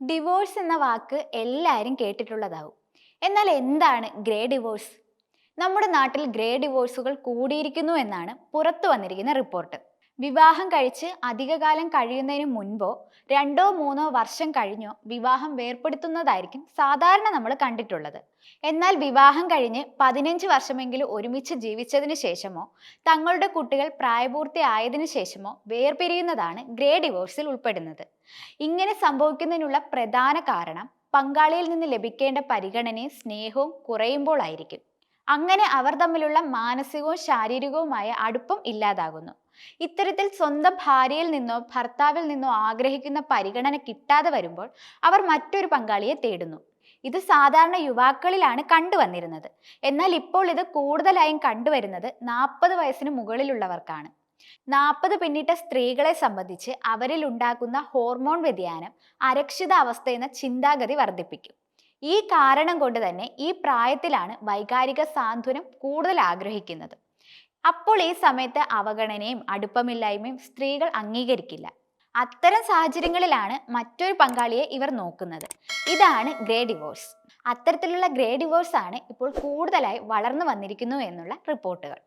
Divorce എന്ന വാക്ക് എല്ലാവരും കേട്ടിട്ടുള്ളതാവും. എന്നാൽ എന്താണ് ഗ്രേ ഡിവോഴ്സ് നമ്മുടെ നാട്ടിൽ ഗ്രേ ഡിവോഴ്സുകൾ കൂടിയിരിക്കുന്നു എന്നാണ് പുറത്തു വന്നിരിക്കുന്ന റിപ്പോർട്ട് വിവാഹം കഴിച്ച് അധികകാലം കഴിയുന്നതിന് മുൻപോ രണ്ടോ മൂന്നോ വർഷം കഴിഞ്ഞോ വിവാഹം വേർപ്പെടുത്തുന്നതായിരിക്കും സാധാരണ നമ്മൾ കണ്ടിട്ടുള്ളത്. എന്നാൽ വിവാഹം കഴിഞ്ഞ് പതിനഞ്ച് വർഷമെങ്കിലും ഒരുമിച്ച് ജീവിച്ചതിന് ശേഷമോ തങ്ങളുടെ കുട്ടികൾ പ്രായപൂർത്തി ആയതിനു ശേഷമോ വേർപിരിയുന്നതാണ് ഗ്രേ ഡിവോഴ്സിൽ ഉൾപ്പെടുന്നത്. ഇങ്ങനെ സംഭവിക്കുന്നതിനുള്ള പ്രധാന കാരണം പങ്കാളിയിൽ നിന്ന് ലഭിക്കേണ്ട പരിഗണനയും സ്നേഹവും കുറയുമ്പോഴായിരിക്കും അങ്ങനെ അവർ തമ്മിലുള്ള മാനസികവും ശാരീരികവുമായ അടുപ്പം ഇല്ലാതാകുന്നു. ഇത്തരത്തിൽ സ്വന്തം ഭാര്യയിൽ നിന്നോ ഭർത്താവിൽ നിന്നോ ആഗ്രഹിക്കുന്ന പരിഗണന കിട്ടാതെ വരുമ്പോൾ അവർ മറ്റൊരു പങ്കാളിയെ തേടുന്നു. ഇത് സാധാരണ യുവാക്കളിലാണ് കണ്ടുവന്നിരുന്നത്. എന്നാൽ ഇപ്പോൾ ഇത് കൂടുതലായും കണ്ടുവരുന്നത് നാൽപ്പത് വയസ്സിന് മുകളിലുള്ളവർക്കാണ്. നാൽപ്പത് പിന്നിട്ട സ്ത്രീകളെ സംബന്ധിച്ച് അവരിൽ ഉണ്ടാക്കുന്ന ഹോർമോൺ വ്യതിയാനം അരക്ഷിതാവസ്ഥ എന്ന ചിന്താഗതി വർദ്ധിപ്പിക്കും. ഈ കാരണം കൊണ്ട് തന്നെ ഈ പ്രായത്തിലാണ് വൈകാരിക സാന്ത്വനം കൂടുതൽ ആഗ്രഹിക്കുന്നത്. അപ്പോൾ ഈ സമയത്ത് അവഗണനയും അടുപ്പമില്ലായ്മയും സ്ത്രീകൾ അംഗീകരിക്കില്ല. അത്തരം സാഹചര്യങ്ങളിലാണ് മറ്റൊരു പങ്കാളിയെ ഇവർ നോക്കുന്നത്. ഇതാണ് ഗ്രേ ഡിവോഴ്സ്. അത്തരത്തിലുള്ള ഗ്രേ ഡിവോഴ്സ് ആണ് ഇപ്പോൾ കൂടുതലായി വളർന്നു വന്നിരിക്കുന്നു എന്നുള്ള റിപ്പോർട്ടുകൾ.